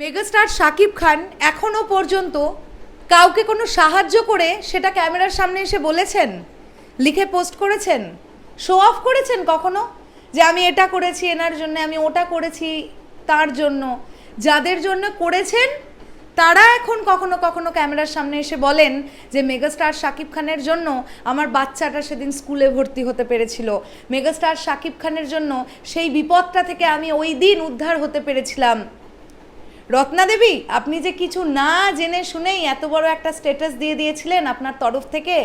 Megastar Shakib খান এখনও পর্যন্ত কাউকে কোনো সাহায্য করে সেটা ক্যামেরার সামনে এসে বলেছেন? লিখে পোস্ট করেছেন? শো অফ করেছেন কখনো? যে আমি এটা করেছি, এনার জন্য, আমি ওটা করেছি, তার জন্য। যাদের জন্য করেছেন, তারা এখন কখনো কখনো ক্যামেরার সামনে এসে বলেন যে মেগাস্টার শাকিব খানের জন্য আমার বাচ্চাটা সেদিন স্কুলে ভর্তি হতে পেরেছিল। মেগাস্টার শাকিব খানের জন্য সেই বিপদটা থেকে আমি ওই দিন উদ্ধার হতে পেরেছিলাম। রত্না দেবী, আপনি যে কিছু না জেনে শুনেই এত বড় একটা স্ট্যাটাস দিয়ে দিয়েছিলেন আপনার তরফ থেকে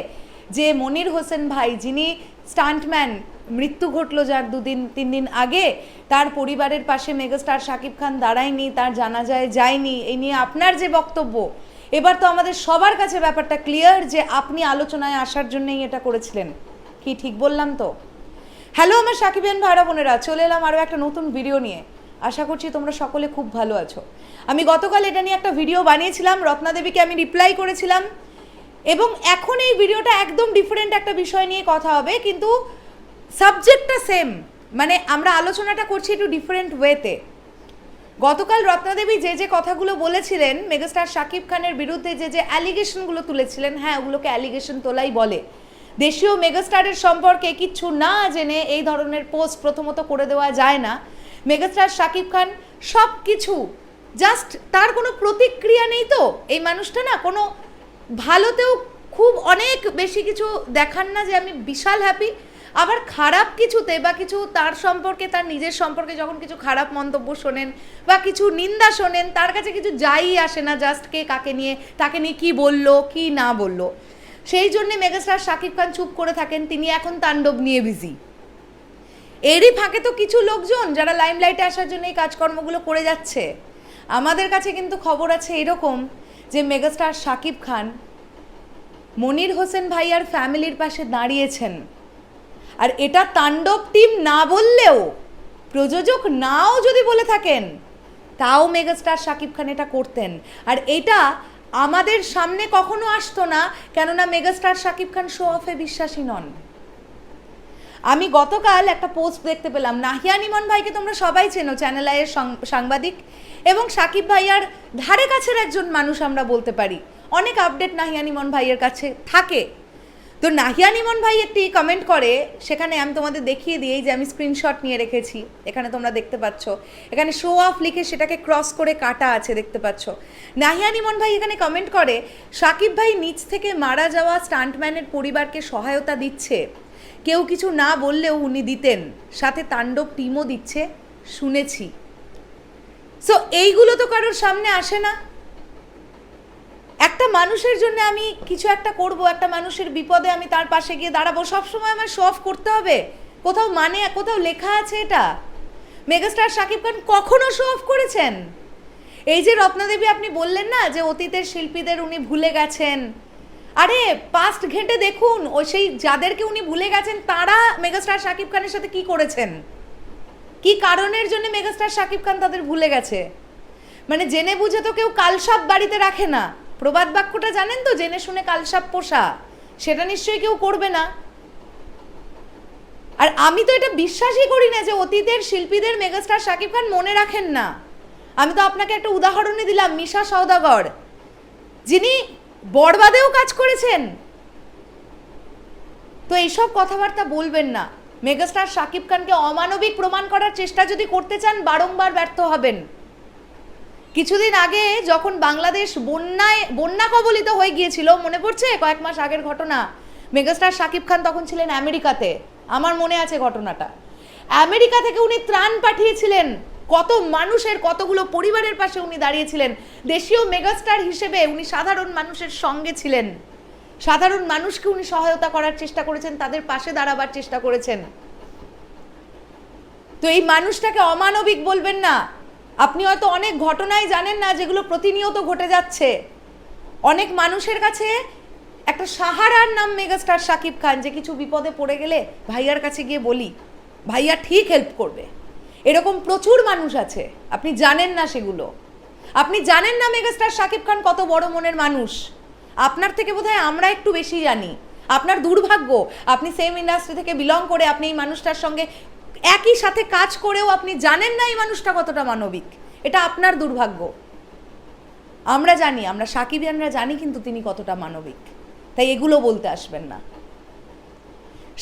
যে মনির হোসেন ভাই, যিনি স্টান্টম্যান মৃত্যু ঘটলো যার দুদিন, তিন দিন আগে, তার পরিবারের পাশে মেগাস্টার শাকিব খান দাঁড়ায়নি, তার জানাজায় যায়নি, এই নিয়ে আপনার যে বক্তব্য, এবার তো আমাদের সবার কাছে ব্যাপারটা ক্লিয়ার যে আপনি আলোচনায় আসার জন্যই এটা করেছিলেন। কি ঠিক বললাম তো? হ্যালো আমার সাকিবিয়ান ভাইরা বোনেরা, চলে এলাম আরও একটা নতুন ভিডিও নিয়ে। আশা করছি তোমরা সকলে খুব ভালো আছো। আমি গতকাল এটা নিয়ে একটা ভিডিও বানিয়েছিলাম, রত্নাদেবীকে আমি রিপ্লাই করেছিলাম। এবং এখন এই ভিডিওটা একদম ডিফারেন্ট একটা বিষয় নিয়ে কথা হবে, কিন্তু সাবজেক্টটা সেম মানে আমরা আলোচনাটা করছি একটু ডিফারেন্ট ওয়েতে গতকাল রত্নাদেবী যে যে কথাগুলো বলেছিলেন মেগাস্টার শাকিব খানের বিরুদ্ধে যে যে অ্যালিগেশনগুলো তুলেছিলেন হ্যাঁ ওগুলোকে অ্যালিগেশন তোলাই বলে। দেশীয় মেগাস্টারের সম্পর্কে কিচ্ছু না জেনে এই ধরনের পোস্ট প্রথমত করে দেওয়া যায় না। মেগাস্টার শাকিব খান সব কিছু জাস্ট তার কোনো প্রতিক্রিয়া নেই তো? এই মানুষটা না কোনো ভালোতেও খুব অনেক বেশি কিছু দেখান না যে আমি বিশাল হ্যাপি আবার খারাপ কিছুতে বা কিছু তার সম্পর্কে, তার নিজের সম্পর্কে যখন কিছু খারাপ মন্তব্য শোনেন বা কিছু নিন্দা শোনেন, তার কাছে কিছু যাই আসে না জাস্ট কে কাকে নিয়ে, তাকে নিয়ে কী বলল, কি না বলল। সেই জন্যে মেগাস্টার শাকিব খান চুপ করে থাকেন, তিনি এখন তাণ্ডব নিয়ে বিজি এরই ফাঁকে তো কিছু লোকজন যারা লাইমলাইটে আসার জন্য এই কাজকর্মগুলো করে যাচ্ছে। আমাদের কাছে কিন্তু খবর আছে এরকম যে মেগাস্টার শাকিব খান মনির হোসেন ভাইয়ার ফ্যামিলির পাশে দাঁড়িয়েছেন। আর এটা তাণ্ডব টিম না বললেও, প্রযোজক নাও যদি বলে থাকেন, তাও মেগাস্টার শাকিব খান এটা করতেন। আর এটা আমাদের সামনে কখনো আসতো না, কেননা মেগাস্টার শাকিব খান শো অফে বিশ্বাসী নন। আমি গতকাল একটা পোস্ট দেখতে পেলাম। নাহিয়ান ইমন ভাইকে তোমরা সবাই চেনো চ্যানেল আইয়ের সাংবাদিক। এবং সাকিব ভাইয়ার ধারে কাছের একজন মানুষ আমরা বলতে পারি। অনেক আপডেট নাহিয়ান ইমন ভাইয়ের কাছে থাকে। তো নাহিয়ান ইমন ভাই একটি কমেন্ট করে, সেখানে আমি তোমাদের দেখিয়ে দিই যে আমি স্ক্রিনশট নিয়ে রেখেছি। এখানে তোমরা দেখতে পাচ্ছ। এখানে শো অফ লিখে সেটাকে ক্রস করে কাটা আছে, দেখতে পাচ্ছ। নাহিয়ান ইমন ভাই এখানে কমেন্ট করে, সাকিব ভাই নিচ থেকে মারা যাওয়া স্টান্টম্যানের পরিবারকে সহায়তা দিচ্ছে। কেউ কিছু না বললেও উনি দিতেন। সাথে তাণ্ডব টিমও দিচ্ছে, শুনেছি। সো এইগুলো তো কারোর সামনে আসে না। একটা মানুষের জন্য আমি কিছু একটা করব, একটা মানুষের বিপদে আমি তার পাশে গিয়ে দাঁড়াবো, সবসময় আমার শো অফ করতে হবে। কোথাও মানে কোথাও লেখা আছে এটা। মেগাস্টার শাকিব খান কখনো শো অফ করেছেন? এই যে রত্নাদেবী আপনি বললেন না যে অতীতের শিল্পীদের উনি ভুলে গেছেন আরে পাস্ট ঘেঁটে দেখুন। ও সেই যাদেরকে উনি ভুলে গেছেন, তারা মেগাস্টার শাকিব খানের সাথে কি করেছেন? কি কারণের জন্য মেগাস্টার শাকিব খান তাদের ভুলে গেছে? মানে জেনে বুঝে তো কেউ কালসাপ বাড়িতে রাখে না। প্রবাদ বাক্যটা জানেন তো, জেনে শুনে কালসাপ পোষা। সেটা নিশ্চয়ই কেউ করবে না। আর আমি তো এটা বিশ্বাসই করি না যে অতীতের শিল্পীদের মেগাস্টার শাকিব খান মনে রাখেন না। আমি তো আপনাকে একটা উদাহরণই দিলাম, মিশা সওদাগর। যিনি বরবাদেও কাজ করেছেন? তো এইসব কথাবার্তা বলবেন না। মেগাস্টার শাকিব খানকে অমানবিক প্রমাণ করার চেষ্টা যদি করতে চান, বারংবার ব্যর্থ হবেন। কিছুদিন আগে যখন বাংলাদেশ বন্যায়, বন্যা কবলিত হয়ে গিয়েছিল, মনে পড়ছে? কয়েক মাস আগের ঘটনা। মেগাস্টার শাকিব খান তখন ছিলেন আমেরিকাতে। আমার মনে আছে ঘটনাটা। আমেরিকা থেকে উনি ত্রাণ পাঠিয়েছিলেন। কত মানুষের, কতগুলো পরিবারের পাশে উনি দাঁড়িয়েছিলেন। দেশীয় মেগাস্টার হিসেবে উনি সাধারণ মানুষের সঙ্গে ছিলেন। সাধারণ মানুষকে উনি সহায়তা করার চেষ্টা করেছেন, তাদের পাশে দাঁড়াবার চেষ্টা করেছেন। তো এই মানুষটাকে অমানবিক বলবেন না। আপনি হয়তো অনেক ঘটনাই জানেন না যেগুলো প্রতিনিয়ত ঘটে যাচ্ছে। অনেক মানুষের কাছে একটা সাহারার নাম মেগাস্টার শাকিব খান, যে কিছু বিপদে পড়ে গেলে ভাইয়ার কাছে গিয়ে বলি, ভাইয়া ঠিক হেল্প করবে। এরকম প্রচুর মানুষ আছে, আপনি জানেন না সেগুলো। আপনি জানেন না মেগাস্টার শাকিব খান কত বড় মনের মানুষ। আপনার থেকে বোধহয় আমরা একটু বেশি জানি। আপনার দুর্ভাগ্য, আপনি সেম ইন্ডাস্ট্রি থেকে বিলং করে আপনি এই মানুষটার সঙ্গে একই সাথে কাজ করেও আপনি জানেন না এই মানুষটা কতটা মানবিক। এটা আপনার দুর্ভাগ্য। আমরা জানি, আমরা সাকিবিয়ানরা জানি কিন্তু তিনি কতটা মানবিক। তাই এগুলো বলতে আসবেন না।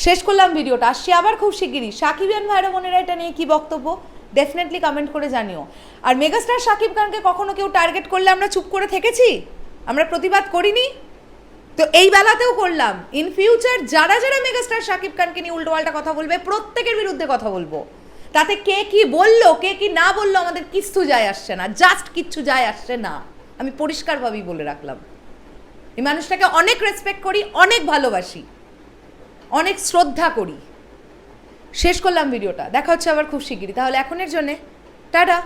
শেষ করলাম ভিডিওটা। আসছি আবার খুব শিগগিরই। সাকিবিয়ান ভাইরা বোনেরা এটা নিয়ে কি বক্তব্য? ডেফিনেটলি কমেন্ট করে জানিও। আর মেগাস্টার সাকিব খানকে কখনো কেউ টার্গেট করলে আমরা চুপ করে থেকেছি? আমরা প্রতিবাদ করিনি? তো এই বেলাতেও করলাম। ইন ফিউচার যারা যারা মেগাস্টার সাকিব খানকে নিয়ে উল্টোপাল্টা কথা বলবে, প্রত্যেকের বিরুদ্ধে কথা বলব। তাতে কে কি বলল, কে কি না বলল আমাদের কিচ্ছু যায় আসছে না। জাস্ট কিচ্ছু যায় আসছে না। আমি পরিষ্কারভাবেই বলে রাখলাম। এই মানুষটাকে অনেক রেসপেক্ট করি, অনেক ভালোবাসি। অনেক শ্রদ্ধা করি। শেষ করলাম ভিডিওটা। দেখা হচ্ছে আবার খুব শিগগিরই। তাহলে এখনের জন্যে, টাটা।